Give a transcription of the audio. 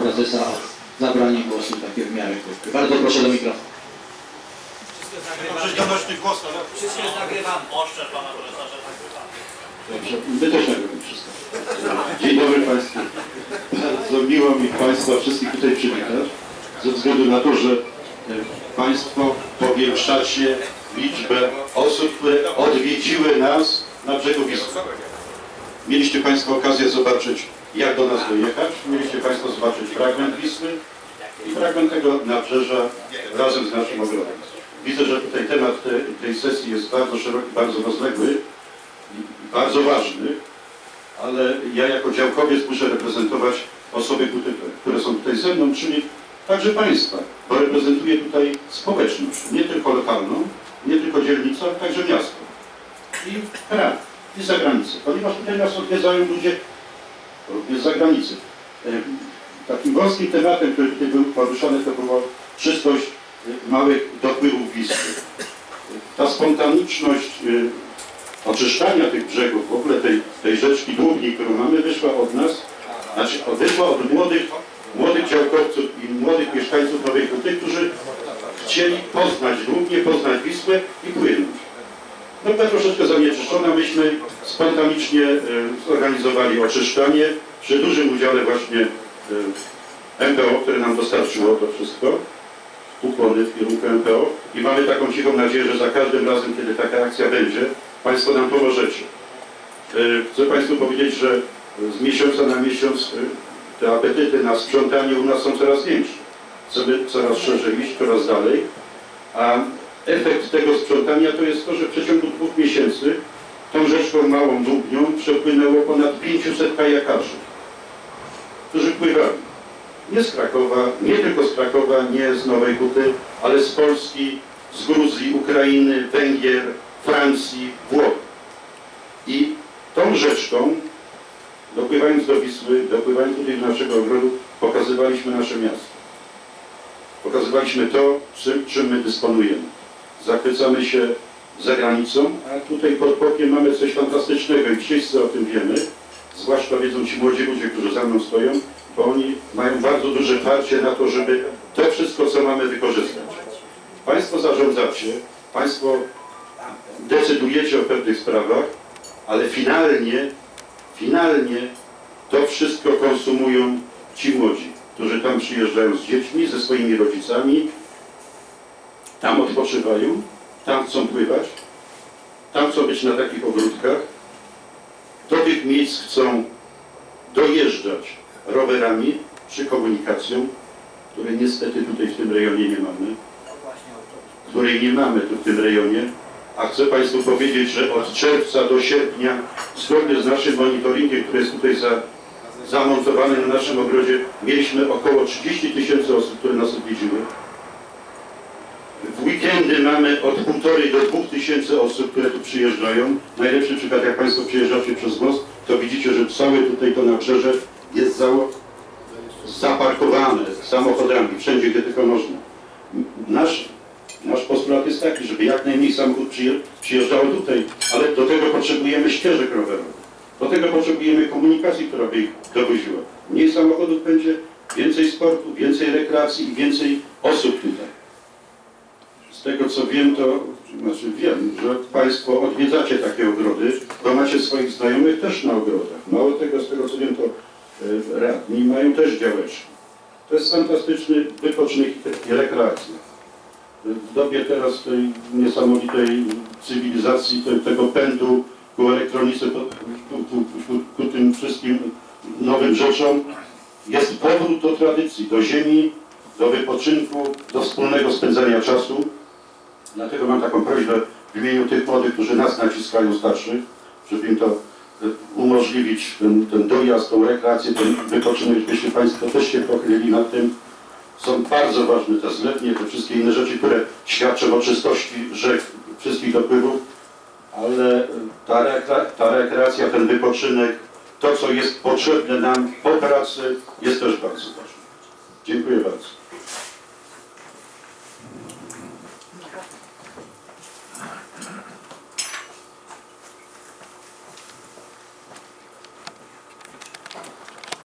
prezesa o zabranie głosu takie w miarę krótkie. Bardzo proszę do mikrofonu. Jest nagrywane. Oszczędź pana profesorze, nagrywamy. Dobrze, my też nagrywamy wszystko. Dzień dobry Państwu. Bardzo miło mi Państwa wszystkich tutaj przywitać, ze względu na to, że e, Państwo powiększacie liczbę osób, które odwiedziły nas na brzegu Wisły. Mieliście Państwo okazję zobaczyć, do nas dojechać. Mieliście Państwo zobaczyć fragment Wisły i fragment tego nabrzeża razem z naszym ogrodem. Widzę, że tutaj temat te, tej sesji jest bardzo szeroki, bardzo rozległy i bardzo ważny, ale ja jako działkowiec muszę reprezentować osoby, które są tutaj ze mną, czyli także Państwa, bo reprezentuję tutaj społeczność, nie tylko lokalną, nie tylko dzielnicę, ale także miasto i kraj, i zagranicę, ponieważ tutaj nas odwiedzają ludzie również z zagranicy. E, Takim wąskim tematem, który tutaj był poruszony, to była czystość e, małych dopływów Wisły. Ta spontaniczność e, oczyszczania tych brzegów, w ogóle tej, tej rzeczki długiej, którą mamy, wyszła od nas, znaczy wyszła od młodych, młodych działkowców i młodych mieszkańców Nowej Huty, którzy chcieli poznać Długnie, poznać Wisłę i płynąć. No była troszeczkę zanieczyszczona, myśmy spontanicznie e, zorganizowali oczyszczanie przy dużym udziale właśnie e, MPO, które nam dostarczyło to wszystko ukłony w kierunku MPO i mamy taką cichą nadzieję, że za każdym razem, kiedy taka akcja będzie, Państwo nam pomożecie. E, Chcę Państwu powiedzieć, że z miesiąca na miesiąc te apetyty na sprzątanie u nas są coraz większe. Chcemy coraz szerzej iść, coraz dalej, a efekt tego sprzątania to jest to, że w przeciągu dwóch miesięcy tą rzeczką małą Długnią przepłynęło ponad 500 kajakarzy, którzy pływali nie z Krakowa, nie tylko z Krakowa, nie z Nowej Huty, ale z Polski, z Gruzji, Ukrainy, Węgier, Francji, Włoch. I tą rzeczką, dopływając do Wisły, dopływając tutaj do naszego ogrodu, pokazywaliśmy nasze miasto. Pokazywaliśmy to, czym, czym my dysponujemy. Zachwycamy się za granicą, a tutaj pod bokiem mamy coś fantastycznego i wszyscy o tym wiemy. Zwłaszcza wiedzą ci młodzi ludzie, którzy za mną stoją, bo oni mają bardzo duże parcie na to, żeby to wszystko, co mamy, wykorzystać. Państwo zarządzacie, Państwo decydujecie o pewnych sprawach, ale finalnie, finalnie to wszystko konsumują ci młodzi, którzy tam przyjeżdżają z dziećmi, ze swoimi rodzicami, tam odpoczywają, tam chcą pływać, tam chcą być na takich ogródkach, do tych miejsc chcą dojeżdżać rowerami czy komunikacją, której niestety tutaj w tym rejonie nie mamy, której nie mamy tu w tym rejonie, a chcę Państwu powiedzieć, że od czerwca do sierpnia, zgodnie z naszym monitoringiem, który jest tutaj za, zamontowany na naszym ogrodzie, mieliśmy około 30 tysięcy osób, które nas odwiedziły. Weekendy mamy od półtorej do dwóch tysięcy osób, które tu przyjeżdżają. Najlepszy przykład, jak Państwo przyjeżdżacie przez most, to widzicie, że całe tutaj to nabrzeże jest za, zaparkowane samochodami, wszędzie, gdzie tylko można. Nasz, nasz postulat jest taki, żeby jak najmniej samochód przyje, przyjeżdżało tutaj, ale do tego potrzebujemy ścieżek rowerowych. Do tego potrzebujemy komunikacji, która by ich dowoziła. Mniej samochodów będzie, więcej sportu, więcej rekreacji i więcej osób tutaj. Z tego co wiem, to znaczy wiem, że Państwo odwiedzacie takie ogrody, bo macie swoich znajomych też na ogrodach. Mało tego, z tego co wiem, to e, radni mają też działeczki. To jest fantastyczny wypoczynek i rekreacja. W dobie teraz tej niesamowitej cywilizacji, te, tego pędu ku elektronice, ku, ku, ku, ku tym wszystkim nowym rzeczom, jest powrót do tradycji, do ziemi, do wypoczynku, do wspólnego spędzania czasu. Dlatego mam taką prośbę w imieniu tych młodych, którzy nas naciskają starszych, żeby im to e, umożliwić, ten, ten dojazd, tą rekreację, ten wypoczynek, żebyście Państwo też się pochylili nad tym. Są bardzo ważne te zlewnie, te wszystkie inne rzeczy, które świadczą o czystości rzek, wszystkich dopływów, ale e, ta, rekre, ta rekreacja, ten wypoczynek, to co jest potrzebne nam po pracy jest też bardzo ważne. Dziękuję bardzo.